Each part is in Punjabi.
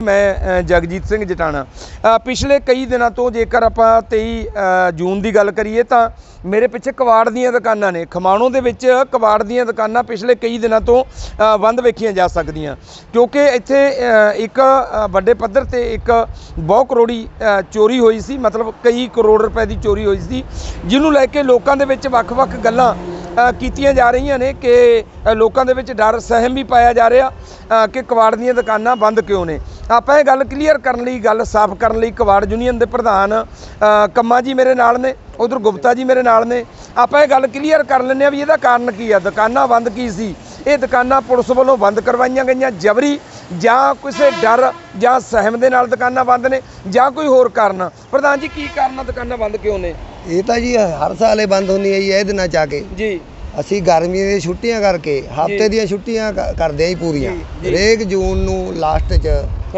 ਮੈਂ ਜਗਜੀਤ ਸਿੰਘ ਜਟਾਣਾ। ਪਿਛਲੇ ਕਈ ਦਿਨਾਂ ਤੋਂ ਜੇਕਰ ਆਪਾਂ 23 ਜੂਨ ਦੀ ਗੱਲ ਕਰੀਏ ਤਾਂ ਮੇਰੇ ਪਿੱਛੇ ਕਵਾੜ ਦੀਆਂ ਦੁਕਾਨਾਂ ਨੇ, ਖਮਾਣੋ ਦੇ ਵਿੱਚ ਕਬਾੜ ਦੀਆਂ ਦੁਕਾਨਾਂ ਪਿਛਲੇ ਕਈ ਦਿਨਾਂ ਤੋਂ ਬੰਦ ਵੇਖੀਆਂ ਜਾ ਸਕਦੀਆਂ। ਕਿਉਂਕਿ ਇੱਥੇ ਇੱਕ ਵੱਡੇ ਪੱਧਰ ਤੇ ਇੱਕ ਬਹੁ ਕਰੋੜੀ ਚੋਰੀ ਹੋਈ ਸੀ, ਮਤਲਬ ਕਈ ਕਰੋੜ ਰੁਪਏ ਦੀ ਚੋਰੀ ਹੋਈ ਸੀ, ਜਿਹਨੂੰ ਲੈ ਕੇ ਲੋਕਾਂ ਦੇ ਵਿੱਚ ਵੱਖ-ਵੱਖ ਗੱਲਾਂ ਕੀਤੀਆਂ ਜਾ ਰਹੀਆਂ ਨੇ ਕਿ ਲੋਕਾਂ ਦੇ ਵਿੱਚ ਡਰ ਸਹਿਮ ਵੀ ਪਾਇਆ ਜਾ ਰਿਹਾ ਕਿ ਕਬਾੜ ਦੀਆਂ ਦੁਕਾਨਾਂ ਬੰਦ ਕਿਉਂ ਨੇ। ਆਪਾਂ ਇਹ ਗੱਲ ਕਲੀਅਰ ਕਰਨ ਲਈ ਗੱਲ ਸਾਫ਼ ਕਰਨ ਲਈ ਕਬਾੜ ਯੂਨੀਅਨ ਦੇ ਪ੍ਰਧਾਨ ਕੰਮਾ ਜੀ ਮੇਰੇ ਨਾਲ ਨੇ ਉਧਰ ਗੁਪਤਾ ਜੀ ਮੇਰੇ ਨਾਲ ਨੇ। ਆਪਾਂ ਇਹ ਗੱਲ ਕਲੀਅਰ ਕਰ ਲੈਂਦੇ ਆ ਵੀ ਇਹਦਾ ਕਾਰਨ ਕੀ ਆ। ਦੁਕਾਨਾਂ ਬੰਦ ਕੀ ਸੀ? ਇਹ ਦੁਕਾਨਾਂ ਪੁਲਿਸ ਵੱਲੋਂ ਬੰਦ ਕਰਵਾਈਆਂ ਗਈਆਂ ਜਬਰੀ ਜਾਂ ਕਿਸੇ ਡਰ ਜਾਂ ਸਹਿਮ ਦੇ ਨਾਲ ਦੁਕਾਨਾਂ ਬੰਦ ਨੇ ਜਾਂ ਕੋਈ ਹੋਰ ਕਾਰਨ? ਪ੍ਰਧਾਨ ਜੀ ਕੀ ਕਾਰਨ ਆ ਦੁਕਾਨਾਂ ਬੰਦ ਕਿਉਂ ਨੇ? ਇਹ ਤਾਂ ਜੀ ਹਰ ਸਾਲ ਇਹ ਬੰਦ ਹੁੰਦੀ ਹੈ ਜੀ ਇਹ ਦਿਨਾਂ ਚ ਆ ਕੇ। ਜੀ। ਅਸੀਂ ਗਰਮੀਆਂ ਦੀਆਂ ਛੁੱਟੀਆਂ ਕਰਕੇ ਹਫ਼ਤੇ ਦੀਆਂ ਛੁੱਟੀਆਂ ਕ- ਕਰਦੇ ਆਂ ਜੀ ਪੂਰੀਆਂ। ਹਰੇਕ ਜੂਨ ਨੂੰ ਲਾਸਟ 'ਚ।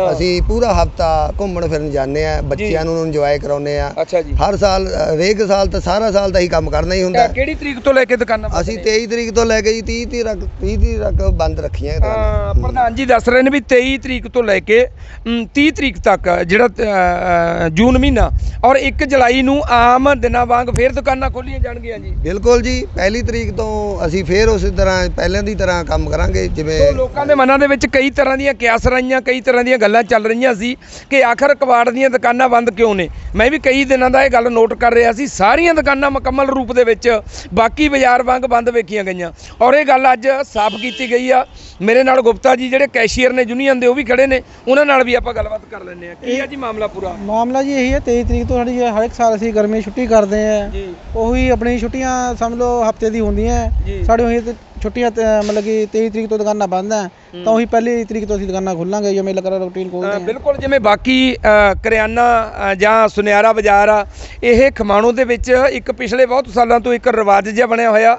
ਅਸੀਂ ਪੂਰਾ ਹਫਤਾ ਘੁੰਮਣ ਫਿਰਨ ਜਾਂਦੇ ਆ ਬੱਚਿਆਂ ਨੂੰ ਇੰਜੋਏ ਕਰਾਉਂਦੇ ਆ ਅੱਛਾ ਜੀ। ਹਰ ਸਾਲ ਹਰੇਕ ਸਾਲ ਤਾਂ ਸਾਰਾ ਸਾਲ ਤਾਂ ਹੀ ਕੰਮ ਕਰਨਾ ਹੀ ਹੁੰਦਾ। ਕਿਹੜੀ ਤਰੀਕ ਤੋਂ ਲੈ ਕੇ ਦੁਕਾਨਾਂ ਅਸੀਂ ਨੇ? 23 ਤਰੀਕ ਤੋਂ ਲੈ ਕੇ ਜੀ 30 ਤਰੀਕ ਤੱਕ 30 ਤਰੀਕ ਤੱਕ ਬੰਦ ਰੱਖੀਆਂ ਦੁਕਾਨਾਂ। ਪ੍ਰਧਾਨ ਜੀ ਦੱਸ ਰਹੇ ਨੇ ਵੀ 23 ਤਰੀਕ ਤੋਂ ਲੈ ਕੇ ਅਮ, 30 ਤਰੀਕ ਤੱਕ ਜਿਹੜਾ ਜੂਨ ਮਹੀਨਾ ਔਰ 1 ਜੁਲਾਈ ਨੂੰ ਆਮ ਦਿਨਾਂ ਵਾਂਗ ਫੇਰ ਦੁਕਾਨਾਂ ਖੋਲੀਆਂ ਜਾਣਗੀਆਂ ਜੀ। ਬਿਲਕੁਲ ਜੀ ਪਹਿਲੀ ਤਰੀਕ ਤੋਂ ਅਸੀਂ ਫੇਰ ਉਸੇ ਤਰ੍ਹਾਂ ਪਹਿਲਾਂ ਦੀ ਤਰ੍ਹਾਂ ਕੰਮ ਕਰਾਂਗੇ ਜਿਵੇਂ ਲੋਕਾਂ ਦੇ ਮਨਾਂ ਦੇ ਵਿੱਚ ਕਈ ਤਰ੍ਹਾਂ ਦੀਆਂ ਕਿਆਸ ਰਹੀਆਂ ਕਈ ਤਰ੍ਹਾਂ ਦੀਆਂ ਗੱਲਾਂ ਚੱਲ ਰਹੀਆਂ ਸੀ ਕਿ ਆਖਰ ਕਬਾੜ ਦੀਆਂ ਦੁਕਾਨਾਂ ਬੰਦ ਕਿਉਂ ਨੇ? ਮੈਂ ਵੀ ਕਈ ਦਿਨਾਂ ਦਾ ਇਹ ਗੱਲ ਨੋਟ ਕਰ ਰਿਹਾ ਸੀ ਸਾਰੀਆਂ ਦੁਕਾਨਾਂ ਮੁਕੰਮਲ ਰੂਪ ਦੇ ਵਿੱਚ ਬਾਕੀ ਬਾਜ਼ਾਰ ਵਾਂਗ ਬੰਦ ਵੇਖੀਆਂ ਗਈਆਂ। ਔਰ ਇਹ ਗੱਲ ਅੱਜ ਸਾਫ਼ ਕੀਤੀ ਗਈ ਆ। ਮੇਰੇ ਨਾਲ ਗੁਪਤਾ ਜੀ ਜਿਹੜੇ ਕੈਸ਼ੀਅਰ ਨੇ ਯੂਨੀਅਨ ਦੇ ਉਹ ਵੀ ਖੜੇ ਨੇ। ਉਹਨਾਂ ਨਾਲ ਵੀ ਆਪਾਂ ਗੱਲਬਾਤ ਕਰ ਲੈਂਦੇ ਆ ਕੀ ਆ ਜੀ ਮਾਮਲਾ ਪੂਰਾ? ਮਾਮਲਾ ਜੀ ਇਹੀ ਹੈ 23 ਤਰੀਕ ਤੋਂ ਸਾਡੀ ਹਰ ਇੱਕ ਸਾਲ ਅਸੀਂ ਗਰਮੀ ਛੁੱਟੀ ਕਰਦੇ ਆ ਜੀ। ਉਹੀ ਆਪਣੀ ਛੁੱਟੀਆਂ ਸਮਝ ਲਓ ਹਫ਼ਤੇ ਦੀ ਹੁੰਦੀਆਂ। ਸਾਡੀ ਉਹੀ ਛੁੱਟੀਆਂ ਤੇ ਮਤਲਬ ਕਿ 23 ਤਰੀਕ ਤੋਂ ਦੁਕਾਨਾਂ ਬੰਦ ਆ ਤਾਂ ਉਹੀ ਪਹਿਲੀ ਤਰੀਕ ਤੋਂ ਅਸੀਂ ਦੁਕਾਨਾਂ ਖੋਲਾਂਗੇ ਜਿਵੇਂ ਲੱਗਾ ਰੂਟੀਨ ਖੋਲਦੇ ਆ ਬਿਲਕੁਲ ਜਿਵੇਂ ਬਾਕੀ ਅ, ਕਰਿਆਨਾ ਅ, ਜਾਂ ਸੁਨਿਆਰਾ ਬਾਜ਼ਾਰ ਆ ਇਹ ਖਮਾਣੋ ਦੇ ਵਿੱਚ ਇੱਕ ਪਿਛਲੇ ਬਹੁਤ ਸਾਲਾਂ ਤੋਂ ਇੱਕ ਰਿਵਾਜ ਜਿਹਾ ਬਣਿਆ ਹੋਇਆ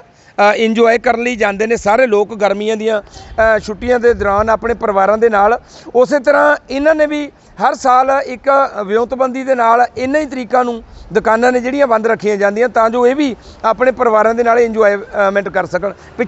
ਇੰਜੋਏ ਕਰਨ ਲਈ ਜਾਂਦੇ ਨੇ ਸਾਰੇ ਲੋਕ ਗਰਮੀਆਂ ਦੀਆਂ ਅ, ਛੁੱਟੀਆਂ ਦੇ ਦੌਰਾਨ ਆਪਣੇ ਪਰਿਵਾਰਾਂ ਦੇ ਨਾਲ। ਉਸੇ ਤਰ੍ਹਾਂ ਇਹਨਾਂ ਨੇ ਵੀ ਹਰ ਸਾਲ ਇੱਕ ਵਿਉਂਤਬੰਦੀ ਦੇ ਨਾਲ ਇਹਨਾਂ ਹੀ ਤਰੀਕਾਂ ਨੂੰ ਦੁਕਾਨਾਂ ਨੇ ਜਿਹੜੀਆਂ ਬੰਦ ਰੱਖੀਆਂ ਜਾਂਦੀਆਂ ਤਾਂ ਜੋ ਇਹ ਵੀ ਆਪਣੇ ਪਰਿਵਾਰਾਂ ਦੇ ਨਾਲ ਇੰਜੋਏਮੈਂਟ ਕਰ ਸਕਣ। ਪਿੱਛੇ